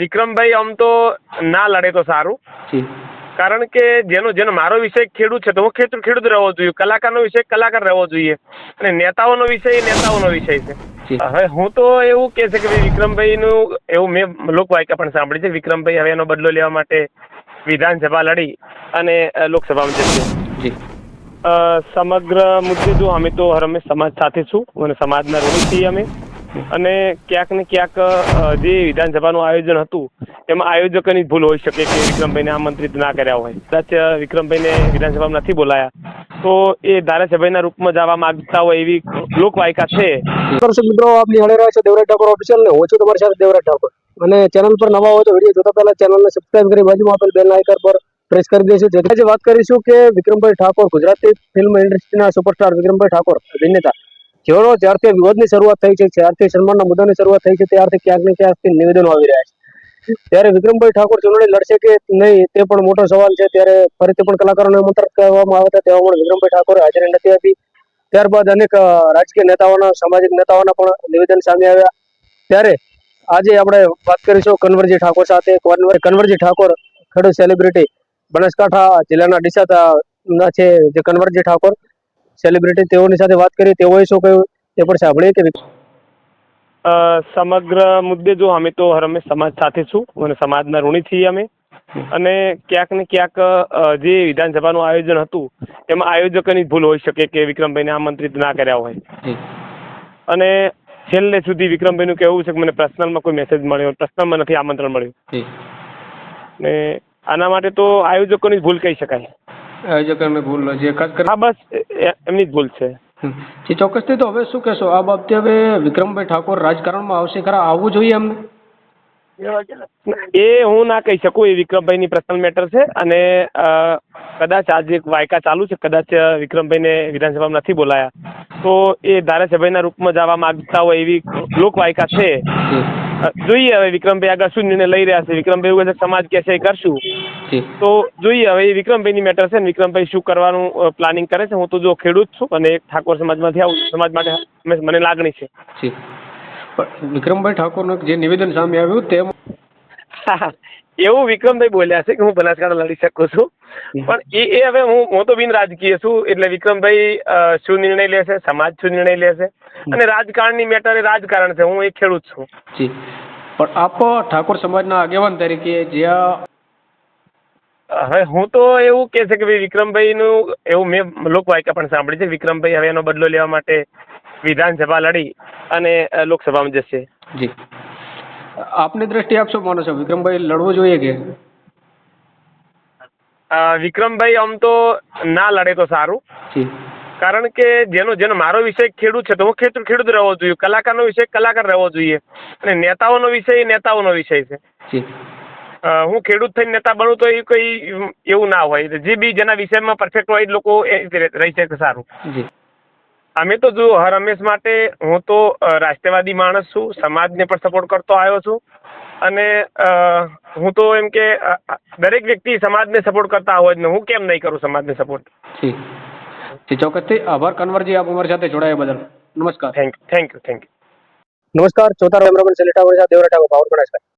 વિક્રમભાઈ આમ તો ના લડે તો સારું. કારણ કે જેનો જેનો મારો વિષય ખેડૂત છે તો હું ખેડૂત ખેડૂત રહેવો જોઈએ. કલાકારનો વિષય કલાકાર રહેવો જોઈએ. અને નેતાઓનો વિષય એ નેતાઓનો વિષય છે. હવે હું તો એવું કે છે કે ભાઈ વિક્રમભાઈનું એવું મેં લોકવાયકા પણ સાંભળી છે. વિક્રમભાઈ હવે એનો બદલો લેવા માટે વિધાનસભા લડી અને લોકસભામાં જશે. સમગ્ર મુદ્દે જો અમે તો હર અમે સમાજ સાથે છું. અને સમાજના ઋણી છીએ અમે. અને ક્યાંક ને ક્યાંક જે વિધાનસભાનું આયોજન હતું, એમાં આયોજકની ભૂલ હોઈ શકે કે વિક્રમભાઈને આમંત્રિત ના કર્યા હોય. કદાચ વિક્રમભાઈને વિધાનસભામાં નથી બોલાયા. તો એ ધારાસભ્યના રૂપમાં જવા માંગતા હોય એવી લોકવાયકા છે. દર્શક મિત્રો આપની નિહાળી રહ્યા છે દેવરાજ ઠાકોર ઓફિશિયલ ને હું છું તમારી સાથે દેવરાજ ઠાકોર. અને ચેનલ પર નવા હોય તો વીડિયો જોતા પહેલા ચેનલને સબસ્ક્રાઇબ કરી બાજુમાં આપેલ બેલ આઇકન પર પ્રેસ કરી દેશું જેથી વાત કરીશું કે વિક્રમભાઈ ઠાકોર, ગુજરાતી ફિલ્મ ઇન્ડસ્ટ્રીના સુપરસ્ટાર વિક્રમભાઈ ઠાકોર, અભિનેતા. જેઓનો જ્યારથી વિવાદની શરૂઆત થઈ છે જ્યારથી સન્માનના મુદ્દાની શરૂઆત થઈ છે ત્યારથી ક્યાંક ને ક્યાંકથી નિવેદનો આવી રહ્યા છે. ત્યારે વિક્રમભાઈ ઠાકોર ચૂંટણી લડશે કે નહીં, તે પણ મોટો સવાલ છે. ત્યારે ફરીથી પણ કલાકારોને આમંત્રણ કરવામાં આવ્યા હતા તેમાં પણ વિક્રમભાઈ ઠાકોરે હાજરી નથી આપી. ત્યારબાદ અનેક રાજકીય નેતાઓના, સામાજિક નેતાઓના પણ નિવેદન સામે આવ્યા. ત્યારે આજે આપણે વાત કરીશું કન્વરજી ઠાકોર સાથે. કન્વર- કન્વરજી ઠાકોર ખેડૂત સેલિબ્રિટી બનાસકાંઠા જિલ્લાના ડીસા છે જે કન્વરજી ઠાકોર. સેલિબ્રિટી તેઓની સાથે વાત કરી તેઓએ શું કહ્યું? તે પણ સાંભળીએ કે સમગ્ર મુદ્દે જો અમે તો હરમેશ સમાજ સાથે છું અને સમાજના ઋણી છીએ અમે. અને ક્યાંક ને ક્યાંક જે વિધાનસભાનું આયોજન હતું એમાં આયોજકોની જ ભૂલ હોઈ શકે કે વિક્રમભાઈને આમંત્રિત ના કર્યા હોય. અને છેલ્લે સુધી વિક્રમભાઈનું કહેવું છે કે મને પર્સનલમાં કોઈ મેસેજ મળ્યો પર્સનલમાં નથી આમંત્રણ મળ્યું. ને આના માટે તો આયોજકોની ભૂલ કહી શકાય. આયોજકોને ભૂલ જે ખાસ કરી હા બસ એમની જ ભૂલ છે. જી ચોક્કસથી તો હવે શું કહેશો? આ બાબતે હવે વિક્રમભાઈ ઠાકોર રાજકારણમાં આવશે ખરા? આવવું જોઈએ એમને? એ હું ના કહી શકું એ વિક્રમભાઈની પર્સનલ મેટર છે અને કદાચ આજે એક વાયકા ચાલુ છે કદાચ વિક્રમભાઈને વિધાનસભામાં નથી બોલાયા. તો એ ધારાસભ્યના રૂપમાં જવા માંગતા હોય એવી લોકવાયકા છે. જોઈએ હવે વિક્રમભાઈ આગળ શું નિર્ણય લઈ રહ્યા છે. વિક્રમભાઈ એવું સમાજ કે સમાજ કહેશે એ કરશું. તો જોઈએ હવે એ વિક્રમભાઈની મેટર છે ને. વિક્રમભાઈ શું કરવાનું પ્લાનિંગ કરે છે? હું તો જો ખેડૂત છું અને એક ઠાકોર સમાજમાંથી આવું છું. સમાજ માટે મને લાગણી છે. વિક્રમભાઈ ઠાકોરનું જે નિવેદન સામે આવ્યું તેમ એવું વિક્રમભાઈ બોલ્યા છે કે હું બનાસકાંઠા લડી શકું છું. પણ એ એ હવે હું હું તો બિન રાજકીય છું એટલે વિક્રમભાઈ શું નિર્ણય લેશે? સમાજ શું નિર્ણય લેશે? અને રાજકારણની મેટર એ રાજકારણ છે હું એક ખેડૂત છું. જી. પણ આપ ઠાકોર સમાજના આગેવાન તરીકે જ્યાં હવે હું તો એવું કે છે કે ભાઈ વિક્રમભાઈનું એવું મેં લોકવાયકા પણ સાંભળી છે વિક્રમભાઈ હવે એનો બદલો લેવા માટે વિધાનસભા લડી અને લોકસભામાં જશે. જી. આપની દ્રષ્ટિએ આપ શું માનો છો? વિક્રમભાઈ લડવું જોઈએ કે? વિક્રમભાઈ આમ તો ના લડે તો સારું. કારણ કે જેનો જેનો મારો વિષય ખેડૂત છે તો હું ખેડૂત ખેડૂત રહેવો જોઈએ. કલાકારનો વિષય કલાકાર રહેવો જોઈએ. અને નેતાઓનો વિષય એ નેતાઓનો વિષય છે. હું ખેડૂત થઈને નેતા બનું તો એ કોઈ એવું ના હોય. જે બી જેના વિષયમાં પરફેક્ટ હોય એ લોકો એ રહે- શકે સારું. જી. અમે તો જુઓ હર હંમેશ માટે હું તો રાષ્ટ્રવાદી માણસ છું સમાજને પણ સપોર્ટ કરતો આવ્યો છું. અને હું તો એમ કે દરેક વ્યક્તિ સમાજને સપોર્ટ કરતા હોય જ ને હું કેમ નહીં કરું સમાજને સપોર્ટ જી ચોક્કસથી આભાર. કન્વરજી આપ અમારી સાથે જોડાયા બદલ. નમસ્કાર. Thank thank you thank you નમસ્કાર. ચોથા કેમેરામેન સેલેટા સાથે દેવરાટા પાવર બનાસકાંઠા